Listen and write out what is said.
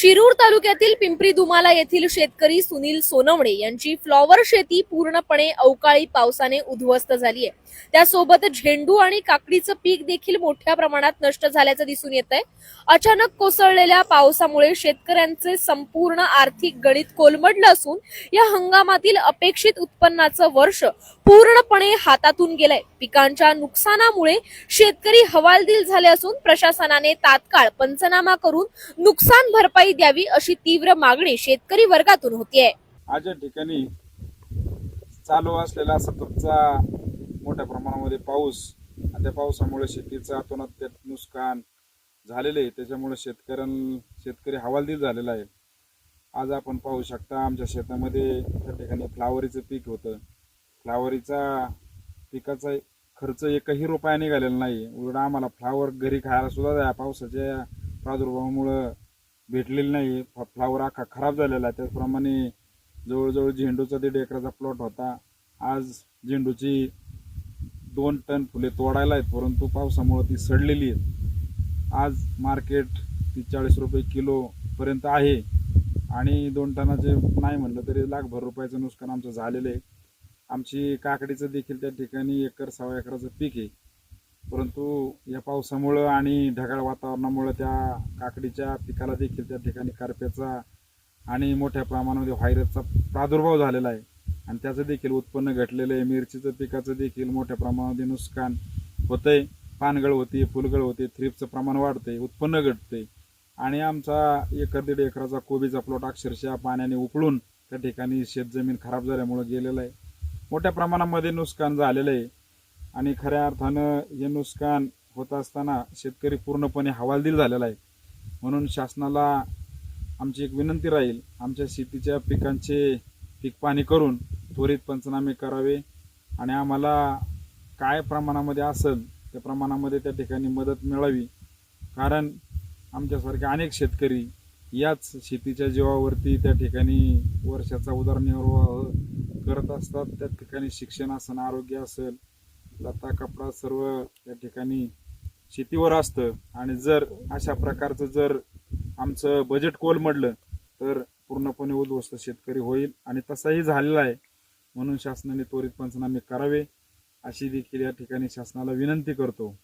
शिरूर तालुक्यातील पिंपरी दुमाला येथील शेतकरी सुनील सोनवणे यांची फ्लॉवर शेती पूर्णपणे अवकाळी पावसाने उद्ध्वस्त झाली आहे. त्यासोबत झेंडू आणि काकडीचं पीक देखील मोठ्या प्रमाणात नष्ट झाल्याचं दिसून येत आहे. अचानक कोसळलेल्या पावसामुळे शेतकऱ्यांचे संपूर्ण आर्थिक गणित कोलमडलं असून या हंगामातील अपेक्षित उत्पन्नाचं वर्ष पूर्णपणे हातातून गेलंय. पिकांच्या नुकसानामुळे शेतकरी हवालदिल झाले असून प्रशासनाने तात्काळ पंचनामा करून नुकसान भरपाई द्यावी अशी तीव्र मागणी शेतकरी वर्गातून होतीये. आज या ठिकाणी चालू असलेला सततचा मोठ्या प्रमाणामध्ये पाऊस आणि त्या पावसामुळे शेतीचं अतोनात त्यात नुकसान झालेलं आहे. त्याच्यामुळे शेतकऱ्यां शेतकरी हवालदिल झालेला आहे. आज आपण पाहू शकता आमच्या शेतामध्ये त्या ठिकाणी फ्लावरीचं पीक होतं. फ्लावरीचा पिकाचा खर्च एकही रुपया निघालेला नाही. उलट आम्हाला फ्लावर घरी खायला सुद्धा या पावसाच्या प्रादुर्भावामुळं भेटलेली नाही. फ्लावर आखा खराब झालेला आहे. त्याचप्रमाणे जवळजवळ झेंडूचा दीड एकराचा प्लॉट होता. आज झेंडूची दोन टन फुले तोडायला आहेत परंतु पावसामुळं ती सडलेली आहेत. आज मार्केट ती चाळीस रुपये किलोपर्यंत आहे. आणि दोन टनाचे नाही म्हणलं तरी लाखभर रुपयाचं नुकसान आमचं झालेलं आहे. आमची काकडीचं देखील त्या ठिकाणी एकर सव्वा एकराचं पीक आहे. परंतु या पावसामुळं आणि ढगाळ वातावरणामुळं त्या काकडीच्या पिकाला देखील त्या ठिकाणी करप्याचा आणि मोठ्या प्रमाणामध्ये व्हायरसचा प्रादुर्भाव झालेला आहे. आणि त्याचं देखील उत्पन्न घटलेलं आहे. मिरचीचं पिकाचं देखील मोठ्या प्रमाणामध्ये नुकसान होतं आहे पानगळ होते फुलगळ होते थ्रीपचं प्रमाण वाढतंय उत्पन्न घटतंय. आणि आमचा एकर दीड एकराचा कोबीचा प्लॉट अक्षरशः पाण्याने उकळून त्या ठिकाणी शेतजमीन खराब झाल्यामुळं गेलेलं आहे. मोठ्या प्रमाणामध्ये नुकसान झालेलं आहे. आणि खऱ्या अर्थानं हे नुकसान होत असताना शेतकरी पूर्णपणे हवालदिल झालेला आहे. म्हणून शासनाला आमची एक विनंती राहील आमच्या शेतीच्या पिकांचे पीक पाणी करून त्वरित पंचनामे करावे आणि आम्हाला काय प्रमाणामध्ये असेल त्या प्रमाणामध्ये त्या ठिकाणी मदत मिळावी. कारण आमच्यासारखे अनेक शेतकरी याच शेतीच्या जीवावरती त्या ठिकाणी वर्षाचा उदरनिर्वाह करत असतात त्या ठिकाणी शिक्षण असेल आरोग्य असेल लता कपडा सर्व त्या ठिकाणी शेतीवर असतं. आणि जर अशा प्रकारचं जर आमचं बजेट कोलमडलं तर पूर्णपणे उद्ध्वस्त शेतकरी होईल. आणि तसाही झालेला आहे. म्हणून शासनाने त्वरित पंचनामे करावे. अशी देखील या ठिकाणी शासनाला विनंती करतो.